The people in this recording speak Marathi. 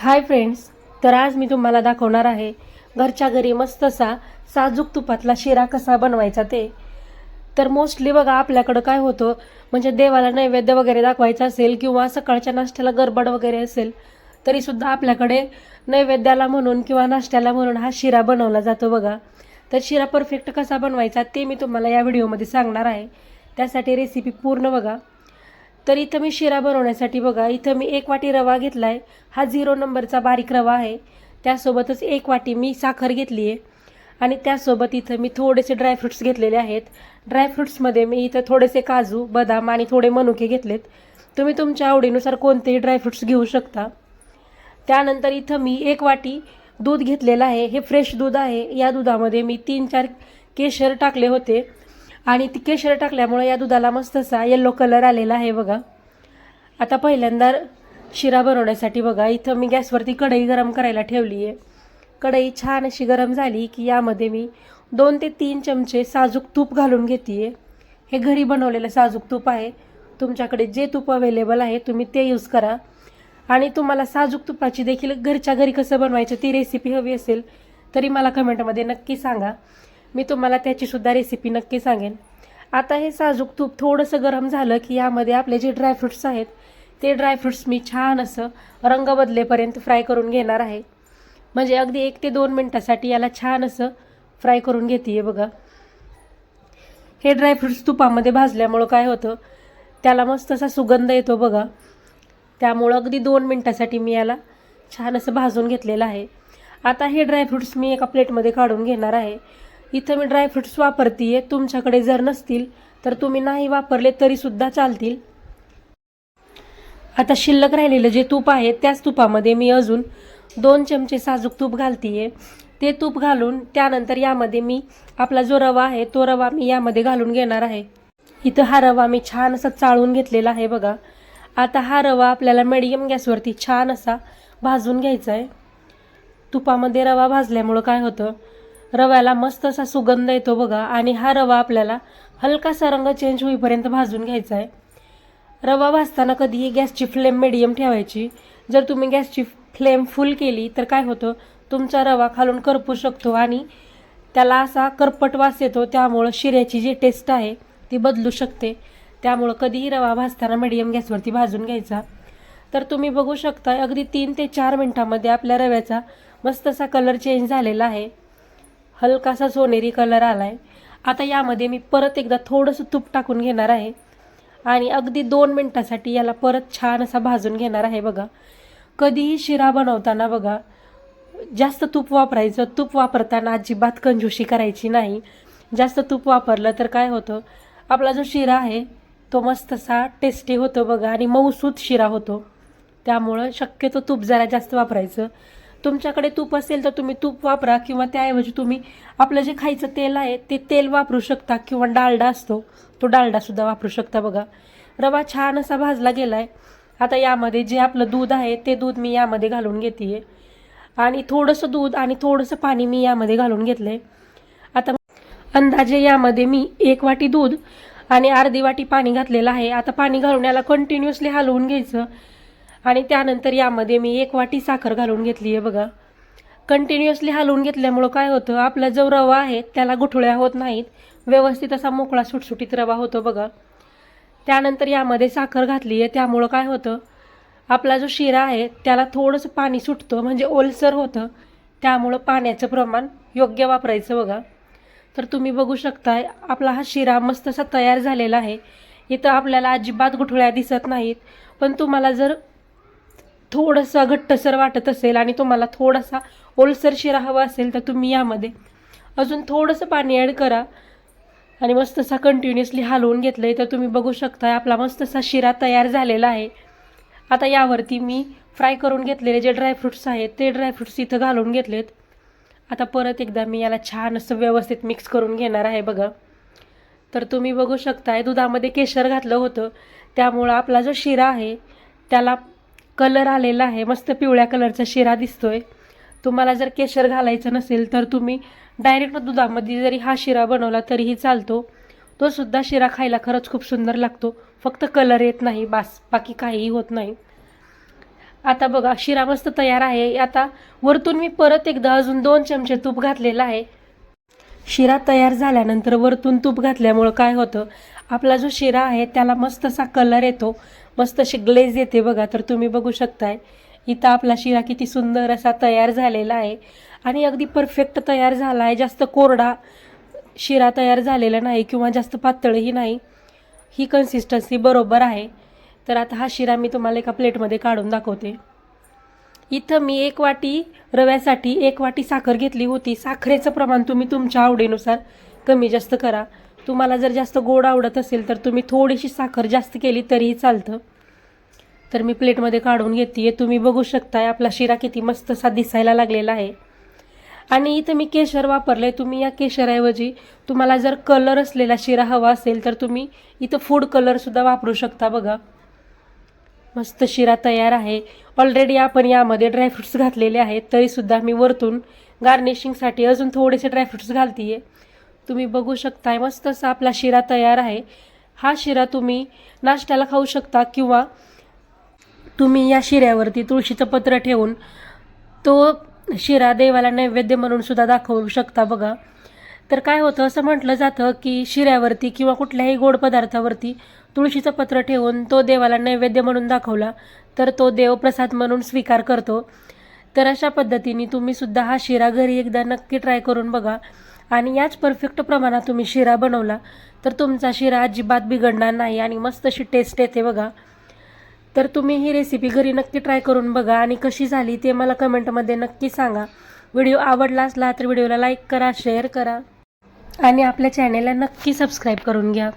हाय फ्रेंड्स तर आज मी तुम्हाला दाखवणार आहे घरच्या घरी मस्त असा साजूक तुपातला शिरा कसा बनवायचा ते. तर मोस्टली बघा आपल्याकडं काय होतं म्हणजे देवाला नैवेद्य वगैरे दाखवायचा असेल किंवा सकाळच्या नाश्त्याला गडबड वगैरे असेल तरीसुद्धा आपल्याकडे नैवेद्याला म्हणून किंवा नाश्त्याला म्हणून हा शिरा बनवला जातो बघा. तर शिरा परफेक्ट कसा बनवायचा ते मी तुम्हाला या व्हिडिओमध्ये सांगणार आहे. त्यासाठी रेसिपी पूर्ण बघा. तर इथं मी शिरा बनवण्यासाठी बघा इथं मी एक वाटी रवा घेतला आहे हा झिरो नंबरचा बारीक रवा आहे. त्यासोबतच एक वाटी मी साखर घेतली आहे. आणि त्यासोबत इथं मी थोडेसे ड्रायफ्रुट्स घेतलेले आहेत. ड्रायफ्रुट्समध्ये मी इथं थोडेसे काजू बदाम आणि थोडे मनुके घेतलेत. तुम्ही तुमच्या आवडीनुसार कोणतेही ड्रायफ्रुट्स घेऊ शकता. त्यानंतर इथं मी एक वाटी दूध घेतलेलं आहे. हे फ्रेश दूध आहे. या दुधामध्ये मी तीन चार केशर टाकले होते. आणि ती केशर टाकल्यामुळे या दुधाला मस्त असा येल्लो कलर आलेला आहे बघा. आता पहिल्यांदा शिरा बनवण्यासाठी बघा इथं मी गॅसवरती कढई गरम करायला ठेवली आहे कढई छान अशी गरम झाली की यामध्ये मी दोन ते तीन चमचे साजूक तूप घालून घेते हे घरी बनवलेलं साजूक तूप आहे. तुमच्याकडे जे तूप अवेलेबल आहे तुम्ही ते यूज करा. आणि तुम्हाला साजूक तुपाची देखील घरच्या घरी कसं बनवायचं ती रेसिपी हवी असेल तरी मला कमेंटमध्ये नक्की सांगा. मी तुम्हाला त्याचीसुद्धा रेसिपी नक्की सांगेन. आता हे साजूक तूप थोडंसं गरम झालं की यामध्ये आपले जे ड्रायफ्रुट्स आहेत ते ड्रायफ्रुट्स मी छान असं रंग बदलेपर्यंत फ्राय करून घेणार आहे. म्हणजे अगदी एक ते दोन मिनटासाठी याला छान असं फ्राय करून घेते बघा. हे ड्रायफ्रुट्स तुपामध्ये भाजल्यामुळं काय होतं त्याला मस्त असा सुगंध येतो बघा. त्यामुळं अगदी दोन मिनटासाठी मी याला छान असं भाजून घेतलेलं आहे. आता हे ड्रायफ्रुट्स मी एका प्लेटमध्ये काढून घेणार आहे. इथं मी ड्रायफ्रुट्स वापरते आहे तुमच्याकडे जर नसतील तर तुम्ही नाही वापरले तरीसुद्धा चालतील. आता शिल्लक राहिलेलं जे तूप आहे त्याच तुपामध्ये मी अजून दोन चमचे साजूक तूप घालते ते तूप घालून त्यानंतर यामध्ये मी आपला जो रवा आहे तो रवा मी यामध्ये घालून घेणार आहे. इथं हा रवा मी छान असा चाळून घेतलेला आहे बघा. आता हा रवा आपल्याला मिडियम गॅसवरती छान असा भाजून घ्यायचा आहे तुपामध्ये रवा भाजल्यामुळं काय होतं? रव्याला मस्त असा सुगंध येतो बघा. आणि हा रवा आपल्याला हलकासा रंग चेंज होईपर्यंत भाजून घ्यायचा आहे. रवा भाजताना कधीही गॅसची फ्लेम मिडियम ठेवायची. जर तुम्ही गॅसची फ्लेम फुल केली तर काय होतं? तुमचा रवा खालून करपू शकतो आणि त्याला असा करपट वास येतो. त्यामुळं शिऱ्याची जी टेस्ट आहे ती बदलू शकते. त्यामुळं कधीही रवा भाजताना मिडियम गॅसवरती भाजून घ्यायचा. तर तुम्ही बघू शकता अगदी तीन ते चार मिनटामध्ये आपल्या रव्याचा मस्त असा कलर चेंज झालेला आहे. हलकासा सोनेरी कलर आला आहे आता यामध्ये मी परत एकदा थोडंसं तूप टाकून घेणार आहे. आणि अगदी दोन मिनटासाठी याला परत छान असा भाजून घेणार आहे बघा. कधीही शिरा बनवताना बघा जास्त तूप वापरायचं तूप वापरताना अजिबात कंजूशी करायची नाही. जास्त तूप वापरलं तर काय होतं आपला जो शिरा आहे तो मस्त असा टेस्टी होतो बघा आणि मऊसूत शिरा होतो. त्यामुळं शक्यतो तूप जरा जास्त वापरायचं. तुमच्याकडे तूप असेल तर तुम्ही तूप वापरा किंवा त्याऐवजी तुम्ही आपलं जे खायचं तेल आहे ते तेल वापरू शकता किंवा डालडा असतो तो डालडासुद्धा वापरू शकता बघा. रवा छान असा भाजला गेला आहे आता यामध्ये जे आपलं दूध आहे ते दूध मी यामध्ये घालून घेते आणि थोडंसं दूध आणि थोडंसं पाणी मी यामध्ये घालून घेतलं आहे आता अंदाजे यामध्ये मी एक वाटी दूध आणि अर्धी वाटी पाणी घातलेलं आहे. आता पाणी घालून याला कंटिन्युअसली हलवून घ्यायचं. आणि त्यानंतर यामध्ये मी एक वाटी साखर घालून घेतली आहे बघा. कंटिन्युअसली हलवून घेतल्यामुळं काय होतं आपला जो रवा आहे त्याला गुठळ्या होत नाहीत. व्यवस्थित असा मोकळा सुटसुटीत रवा होतो बघा. त्यानंतर यामध्ये साखर घातली आहे त्यामुळं काय होतं आपला जो शिरा आहे त्याला थोडंसं पाणी सुटतं म्हणजे ओलसर होतं. त्यामुळं पाण्याचं प्रमाण योग्य वापरायचं बघा. तर तुम्ही बघू शकताय आपला हा शिरा मस्त असा तयार झालेला आहे. इथं आपल्याला अजिबात गुठळ्या दिसत नाहीत. पण तुम्हाला जर थोडंसं घट्टसर वाटत असेल आणि तुम्हाला थोडासा ओलसर शिरा हवा असेल तर तुम्ही यामध्ये अजून थोडंसं पाणी ॲड करा. आणि मस्त असा कंटिन्युअसली हलवून घेतलं आहे तर तुम्ही बघू शकता आपला मस्त असा शिरा तयार झालेला आहे. आता यावरती मी फ्राय करून घेतलेले जे ड्रायफ्रुट्स आहेत ते ड्रायफ्रुट्स इथं घालून घेतलेत. आता परत एकदा मी याला छान असं व्यवस्थित मिक्स करून घेणार आहे बघा. तर तुम्ही बघू शकताय दुधामध्ये केशर घातलं होतं. त्यामुळं आपला जो शिरा आहे त्याला कलर आलेला आहे. मस्त पिवळ्या कलरचा शिरा दिसतोय. तुम्हाला जर केशर घालायचं नसेल तर तुम्ही डायरेक्ट दुधामध्ये जरी हा शिरा बनवला तरीही चालतो. तो सुद्धा शिरा खायला खरंच खूप सुंदर लागतो. फक्त कलर येत नाही बास बाकी काहीही होत नाही. आता बघा शिरा मस्त तयार आहे. आता वरतून मी परत एकदा अजून दोन चमचे तूप घातलेलं आहे. शिरा तयार झाल्यानंतर वरतून तूप घातल्यामुळं काय होतं? आपला जो शिरा आहे त्याला मस्त असा कलर येतो. मस्त अशी ग्लेज येते बघा तर तुम्ही बघू शकताय. इथं आपला शिरा किती सुंदर असा तयार झालेला आहे. आणि अगदी परफेक्ट तयार झाला आहे. जास्त कोरडा शिरा तयार झालेला नाही किंवा जास्त पातळही नाही. ही कन्सिस्टन्सी बरोबर आहे. तर आता हा शिरा मी तुम्हाला एका प्लेटमध्ये काढून दाखवते. इथं मी एक वाटी रव्यासाठी एक वाटी साखर घेतली होती. साखरेचं प्रमाण तुम्ही तुमच्या आवडीनुसार कमी जास्त करा. तुम्हाला जर जास्त गोड आवडत असेल तर तुम्ही थोडीशी साखर जास्त केली तरीही चालतं. तर मी प्लेटमध्ये काढून घेते. तुम्ही बघू शकताय आपला शिरा किती मस्त असा दिसायला लागलेला आहे. आणि इथं मी केशर वापरले तुम्ही या केशराऐवजी तुम्हाला जर कलर असलेला शिरा हवा असेल तर तुम्ही इथं फूड कलरसुद्धा वापरू शकता बघा. मस्त शिरा तयार आहे. ऑलरेडी आपण यामध्ये ड्रायफ्रुट्स घातलेले आहेत. तरीसुद्धा मी वरतून गार्निशिंगसाठी अजून थोडेसे ड्रायफ्रुट्स घालते आहे तुम्ही बघू शकताय मस्त असा आपला शिरा तयार आहे. हा शिरा तुम्ही नाश्त्याला खाऊ शकता किंवा तुम्ही या शिऱ्यावरती तुळशीचं पत्र ठेवून तो शिरा देवाला नैवेद्य म्हणून सुद्धा दाखवू शकता बघा. तर काय होतं असं म्हटलं जातं की शिऱ्यावरती किंवा कुठल्याही गोड पदार्थावरती तुळशीचं पत्र ठेवून तो देवाला नैवेद्य म्हणून दाखवला तर तो देव प्रसाद म्हणून स्वीकार करतो. तर अशा पद्धतीने तुम्ही सुद्धा हा शिरा घरी एकदा नक्की ट्राय करून बघा. आणि याच परफेक्ट प्रमाणात तुम्ही शिरा बनवला तर तुमचा शिरा अजिबात बिघडणार नाही आणि मस्त अशी टेस्ट येते बघा. तर तुम्ही ही रेसिपी घरी नक्की ट्राय करून बघा आणि कशी झाली ते मला कमेंटमध्ये नक्की सांगा. व्हिडिओ आवडला असला तर व्हिडिओला लाईक करा शेअर करा. आणि आपल्या चॅनेलला नक्की सबस्क्राईब करून घ्या.